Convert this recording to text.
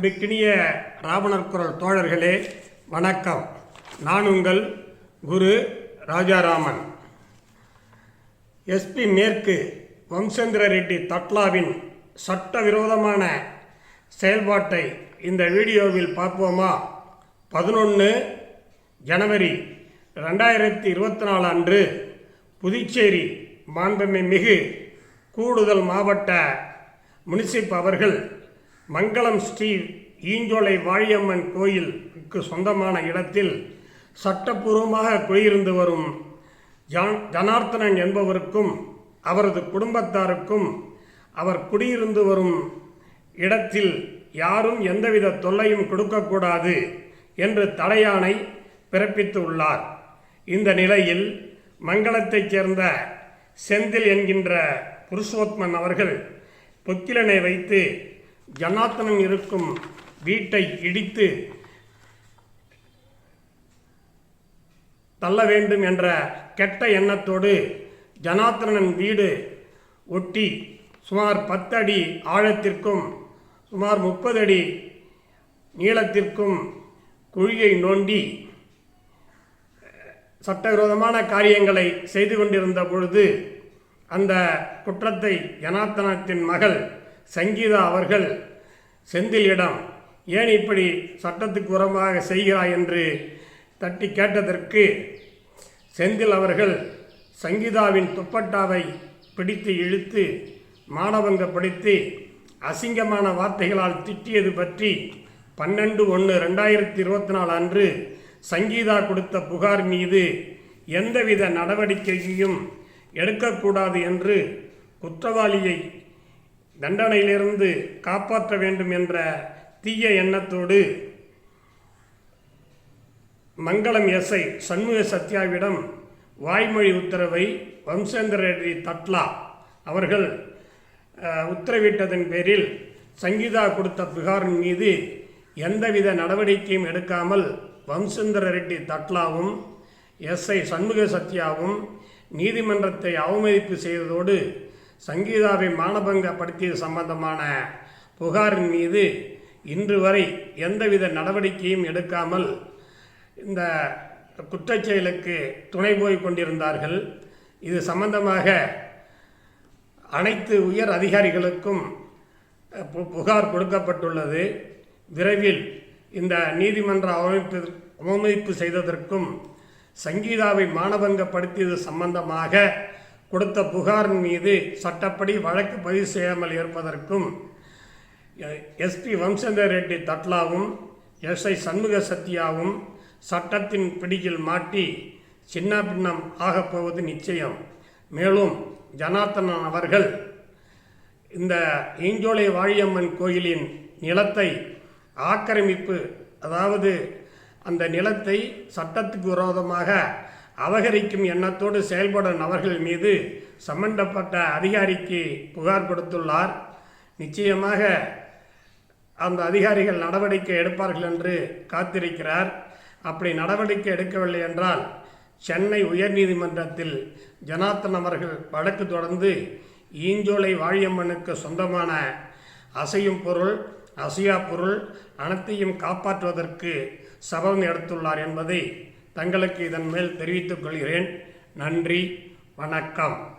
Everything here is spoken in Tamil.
அன்பிற்கினிய ராவணர் குரல் தோழர்களே வணக்கம். நான் உங்கள் குரு ராஜாராமன். எஸ்பி மேற்கு வம்சேந்திர ரெட்டி தட்லாவின் சட்டவிரோதமான செயல்பாட்டை இந்த வீடியோவில் பார்ப்போமா? பதினொன்று ஜனவரி ரெண்டாயிரத்தி இருபத்தி நாலு அன்று புதுச்சேரி மாண்புமை மிகு கூடுதல் மாவட்ட முனிசிப் அவர்கள் மங்களம் ஸ்ரீ ஈஞ்சோலை வாழியம்மன் கோயிலுக்கு சொந்தமான இடத்தில் சட்டப்பூர்வமாக குடியிருந்து வரும் ஜான் ஜனார்த்தனன் என்பவருக்கும் அவரது குடும்பத்தாருக்கும் அவர் குடியிருந்து வரும் இடத்தில் யாரும் எந்தவித தொல்லையும் கொடுக்கக்கூடாது என்று தடையாணை பிறப்பித்துள்ளார் இந்த நிலையில் மங்களத்தைச் சேர்ந்த செந்தில் என்கின்ற புருஷோத்மன் அவர்கள் பொக்கிலனை வைத்து ஜனார்த்தனன் இருக்கும் வீட்டை இடித்து தள்ள வேண்டும் என்ற கெட்ட எண்ணத்தோடு ஜனார்த்தனன் வீடு ஒட்டி சுமார் பத்து அடி ஆழத்திற்கும் சுமார் முப்பது அடி நீளத்திற்கும் குழியை நோண்டி சட்டவிரோதமான காரியங்களை செய்து கொண்டிருந்த பொழுது அந்த குற்றத்தை ஜனார்த்தனத்தின் மகள் சங்கீதா அவர்கள் செந்திலிடம் ஏன் இப்படி சட்டத்துக்கு உரமாக செய்கிறாய் என்று தட்டி கேட்டதற்கு செந்தில் அவர்கள் சங்கீதாவின் துப்பட்டாவை பிடித்து இழுத்து மானபங்கப்படுத்தி அசிங்கமான வார்த்தைகளால் திட்டியது பற்றி பன்னெண்டு ஒன்று ரெண்டாயிரத்தி இருபத்தி நாலு அன்று சங்கீதா கொடுத்த புகார் மீது எந்தவித நடவடிக்கையையும் எடுக்கக்கூடாது என்று குற்றவாளியை தண்டனையிலிருந்து காப்பாற்ற வேண்டும் என்ற தீய எண்ணத்தோடு மங்களம் எஸ்ஐ சண்முக சத்யாவிடம் வாய்மொழி உத்தரவை வம்சேந்திர ரெட்டி தட்லா. அவர்கள் உத்தரவிட்டதன் பேரில் சங்கீதா கொடுத்த புகாரின் மீது எந்தவித நடவடிக்கையும் எடுக்காமல் வம்சேந்திர ரெட்டி தட்லாவும் எஸ்ஐ சண்முக சத்யாவும் நீதிமன்றத்தை அவமதிப்பு செய்ததோடு சங்கீதாவை மானபங்கப்படுத்தியது சம்பந்தமான புகாரின் மீது இன்று வரை எந்தவித நடவடிக்கையும் எடுக்காமல் இந்த குற்றச்செயலுக்கு துணை போய் கொண்டிருந்தார்கள். இது சம்பந்தமாக அனைத்து உயர் அதிகாரிகளுக்கும் பு- புகார் கொடுக்கப்பட்டுள்ளது. விரைவில் இந்த நீதிமன்ற அவமதிப்பு அவமதிப்பு செய்ததற்கும் சங்கீதாவை மானபங்கப்படுத்தியது சம்பந்தமாக கொடுத்த புகாரின் மீது சட்டப்படி வழக்கு பதிவு செய்யாமல் இருப்பதற்கும் எஸ்பி வம்சேந்தர் ரெட்டி தட்லாவும் எஸ்ஐ சண்முக சத்யாவும் சட்டத்தின் பிடியில் மாட்டி சின்ன பின்னம் ஆகப்போவது நிச்சயம். மேலும் ஜனார்த்தனன் அவர்கள் இந்த ஈஞ்சோலை வாழியம்மன் கோயிலின் நிலத்தை ஆக்கிரமிப்பு அதாவது அந்த நிலத்தை சட்டத்துக்கு விரோதமாக அபகரிக்கும் எண்ணத்தோடு செயல்படும் நபர்கள் மீது சம்பந்தப்பட்ட அதிகாரிக்கு புகார் கொடுத்துள்ளார். நிச்சயமாக அந்த அதிகாரிகள் நடவடிக்கை எடுப்பார்கள் என்று காத்திருக்கிறார். அப்படி நடவடிக்கை எடுக்கவில்லை என்றால் சென்னை உயர்நீதிமன்றத்தில் ஜனார்த்தன் அவர்கள் வழக்கு தொடர்ந்து ஈஞ்சோலை வாழியம்மனுக்கு சொந்தமான அசையும் பொருள் அசையா பொருள் அனைத்தையும் காப்பாற்றுவதற்கு சபதம் எடுத்துள்ளார் என்பதை தங்களுக்கு இதன் மேல் தெரிவித்துக் கொள்கிறேன். நன்றி வணக்கம்.